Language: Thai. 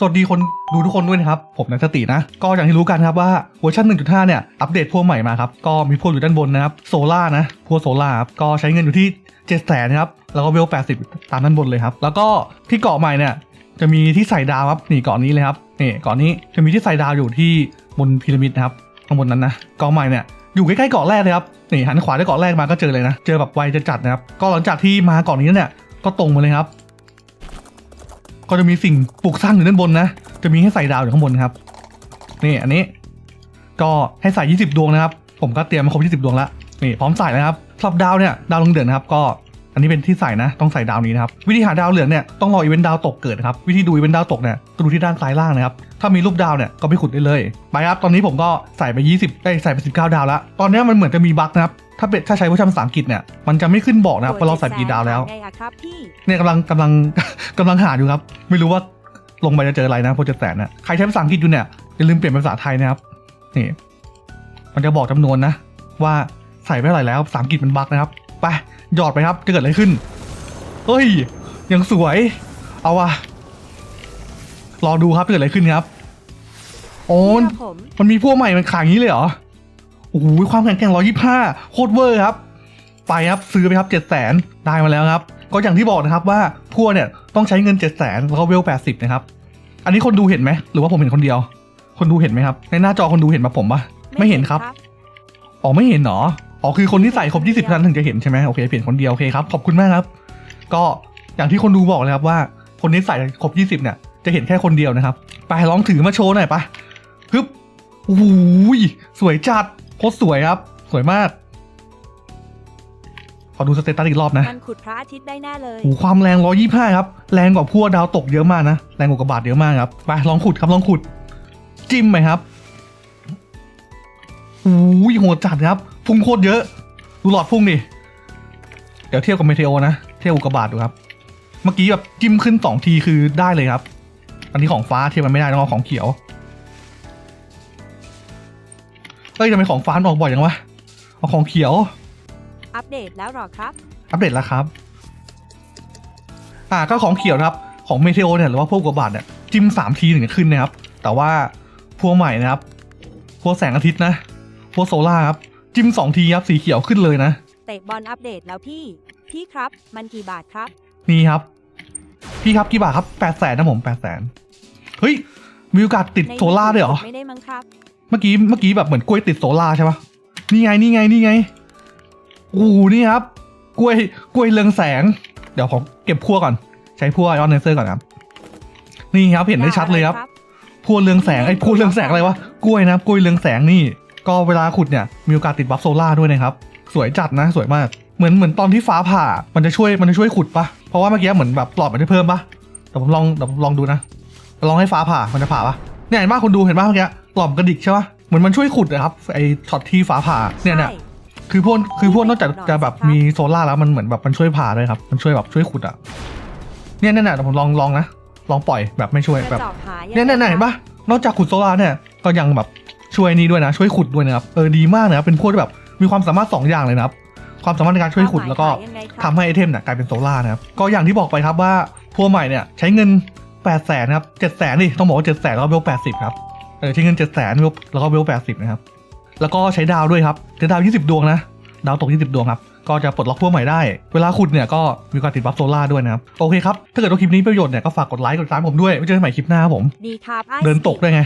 สวัสดีคนดูทุกคนด้วยนะครับ ผมนันสตินะ ก็อย่างที่รู้กันครับว่าเวอร์ชัน1.5 เนี่ย อัปเดตพวกใหม่มาครับ ก็มีพวกอยู่ด้านบนนะครับโซล่านะพวกโซล่าครับก็ใช้เงินอยู่ที่7 0 0 0 0นะครับ แล้วก็เวล 80 ตามด้านบนเลยครับ แล้วก็ที่เกาะใหม่เนี่ย จะมีที่ใส่ดาวครับนี่เกาะนี้เลยครับนี่เกาะนี้จะมีที่ใส่ดาวอยู่ที่บนพีระมิดนะครับข้างบนนั้นนะเกาะใหม่เนี่ยอยู่ใกล้ๆเกาะแรกเลยครับนี่หันขวาได้เกาะแรกมาก็เจอเลยนะ เจอแบบไวจะจัดนะครับก็หลังจากที่มาเกาะนี้เนี่ยก็ตรงมาเลยครับ ก็จะมีสิ่งปลูกสร้างอยู่ด้านบนนะ จะมีให้ใส่ดาวอยู่ข้างบนครับ นี่อันนี้ ก็ให้ใส่ 20 ดวงนะครับ ผมก็เตรียมมาครบ 20 ดวงแล้ว นี่พร้อมใส่แล้วครับสำหรับดาวเนี่ยดาวลงเดือนนะครับก็อันนี้เป็นที่ใส่นะ ต้องใส่ดาวนี้นะครับ วิธีหาดาวเหลืองเนี่ยต้องรออีเวนต์ดาวตกเกิดนะครับ วิธีดูอีเวนต์ดาวตกเนี่ยก็ดูที่ด้านซ้ายล่างนะครับ ถ้ามีรูปดาวเนี่ยก็ไปขุดได้เลย ไปครับ ตอนนี้ผมก็ใส่ไป 20ได้ใส่ไป 19 ดาวแล้ว ตอนนี้มันเหมือนจะมีบั๊กนะครับ ถ้าเป็นถ้าใช้เวอร์ชันภาษาอังกฤษเนี่ยมันจะไม่ขึ้นบอกนะครับว่าเราใส่ไปกี่ดาวแล้วไงอะครับพี่เนี่ยกำลังกำลังกำลังหาอยู่ครับ ไม่รู้ว่าลงไปจะเจออะไรนะโปรเจกต์แสนนะใครใช้ภาษาอังกฤษอยู่เนี่ยอย่าลืมเปลี่ยนเป็นภาษาไทยนะครับนี่มันจะบอกจำนวนนะ ว่าใส่ไปเท่าไหร่แล้วภาษาอังกฤษมันบั๊กนะครับไปหยอดไปครับจะเกิดอะไรขึ้นเฮ้ยยังสวย เอาวะรอดูครับจะเกิดอะไรขึ้นครับโอ้พี่นว่าผมมันมีพวกใหม่มันขายอย่างนี้เลยเหรอ โอ้โหความแข็งแกร่งร้อยี่ห้าโคตรเวอร์ครับ ไปครับซื้อไปครับเจ็ดแสนได้มาแล้วครับ ก็อย่างที่บอกนะครับว่าพวกเนี่ยต้องใช้เงินเจ็ดแสนแล้วก็เวลแปดสิบนะครับ อันนี้คนดูเห็นไหมหรือว่าผมเห็นคนเดียว คนดูเห็นไหมครับ ในหน้าจอคนดูเห็นแบบผมปะไม่เห็นครับอ๋อไม่เห็นเหรออ๋อคือคนที่ใส่ครบยี่สิบนั้นถึงจะเห็นใช่ไหมโอเคเปลี่ยนคนเดียวโอเคครับขอบคุณมากครับ ก็อย่างที่คนดูบอกเลยครับว่า คนที่ใส่ครบยี่สิบเนี่ยจะเห็นแค่คนเดียวนะครับ ไปลองถือมาโชว์หน่อยปะฮึบโอ้โหยสวยจัด โคตรสวยครับ สวยมาก ขอดูสเตตัสอีกรอบนะมันขุดพระอาทิตย์ได้แน่เลย โอ้โหความแรง 125 ครับ แรงกว่าพวกดาวตกเยอะมากนะ แรงกว่ากระบาดเยอะมากครับ ไป ลองขุดครับ ลองขุด จิ้มไหมครับโอ้ยโหดจัดครับ พุ่งโคตรเยอะ ดูหลอดพุ่งดิ เดี๋ยวเทียบกับเมเทโอนะ เทียบกับอุกกาบาตดูครับ เมื่อกี้แบบจิ้มขึ้นสองทีคือได้เลยครับ อันนี้ของฟ้าเทียบมันไม่ได้ต้องเอาของเขียว เอ้ยทำไมของฟ้ามันออกบ่อยจังวะเอาของเขียว อัปเดตแล้วหรอครับ อัปเดตแล้วครับ อ่าก็ของเขียวนะครับ ของเมเทโอเนี่ยหรือว่าพวกอุกกาบาตเนี่ยจิ้มสามทีถึงจะขึ้นนะครับ แต่ว่าพวกใหม่นะครับ พวกแสงอาทิตย์นะ พวกโซล่าครับ จิ้มสองทีครับสีเขียวขึ้นเลยนะ เตะบอลอัปเดตแล้วพี่ พี่ครับ มันกี่บาทครับ นี่ครับ พี่ครับกี่บาทครับแปดแสนนะผมแปดแสนเฮ้ยมีโอกาสติดในโซล่าด้วยเหรอ ไม่ได้มั้งครับเมื่อกี้เมื่อกี้แบบเหมือนกล้วยติดโซล่าใช่ปะนี่ไงนี่ไงนี่ไงโอ้โหนี่ครับ กล้วยกล้วยเรืองแสง เดี๋ยวผมเก็บพั่วก่อนใช้พั่วไอออนเนเซอร์ก่อนครับ นี่ครับเห็นได้ชัดเลยครับพั่วเรืองแสงไอ้ยพั่วเรืองแสงอะไรวะกล้วยนะครับกล้วยเรืองแสงนี่ ก็เวลาขุดเนี่ยมีโอกาสติดบัฟโซล่าด้วยนะครับ สวยจัดนะสวยมากเหมือนเหมือนตอนที่ฟ้าผ่า มันจะช่วยมันจะช่วยขุดปะเพราะว่าเมื่อกี้เหมือนแบบหลอดมันจะเพิ่มปะแต่ผมลองเดี๋ยวผมลองดูนะลองให้ฟ้าผ่ามันจะผ่าปะเนี่ยเห็นปะคนดูเห็นปะเมื่อกี้ หลอดมันกระดิกใช่ปะเหมือนมันช่วยขุดนะครับไอช็อตที่ฟ้าผ่าเนี่ยเนี่ยใช่คือพวกคือพวกนอกจากจะแบบมีโซล่าร์แล้วมันเหมือนแบบมันช่วยผ่าด้วยครับ มันช่วยแบบช่วยขุดอะเนี่ยเนี่ยเนี่ยเดี๋ยวผมลองลองนะลองปล่อยแบบไม่ช่วยกแบระบจอกหายังเนี่ยเนี่ยเนี่ยเห็นปะนอกจากขุดโซล่าร์เนี่ยก็ยังแบบช่วยนี่ด้วยนะ ช่วยขุดด้วยนะครับเออดีมากนะครับเป็นพวกที่แบบมีความสามารถสองอย่างเลยนะครับความสามารถในการช่วยขุดแล้วก็หายังไงครับทำให้ไอเทมเนี่ยกลายเป็นโซล่าร์นะครับก็อย่างที่บอกไปครับว่าพวกใหม่เนี่ยใช้เงิน8ปดแสนครับเจ็ดแสนนี่ต้องบอกว่าเจ็ดแสนแล้วก็เบลแปดสิบครับ เออใช้เงินเจ็ดแสนแล้วก็เบลแปดสิบนะครับ แล้วก็ใช้ดาวด้วยครับใช้ดาว20ดวงนะ ดาวตก20ดวงครับ ก็จะปลดล็อกพวกใหม่ได้ เวลาขุดเนี่ยก็มีการติดบัฟโซล่าด้วยนะครับ โอเคครับ ถ้าเกิดว่าคลิปนี้ประโยชน์เนี่ยก็ฝากกดไลค์กดติดตามผมด้วยไว้เจอกันใหม่คลิปหน้าครับผม ดีครับไอ้เดินตกด้วยไง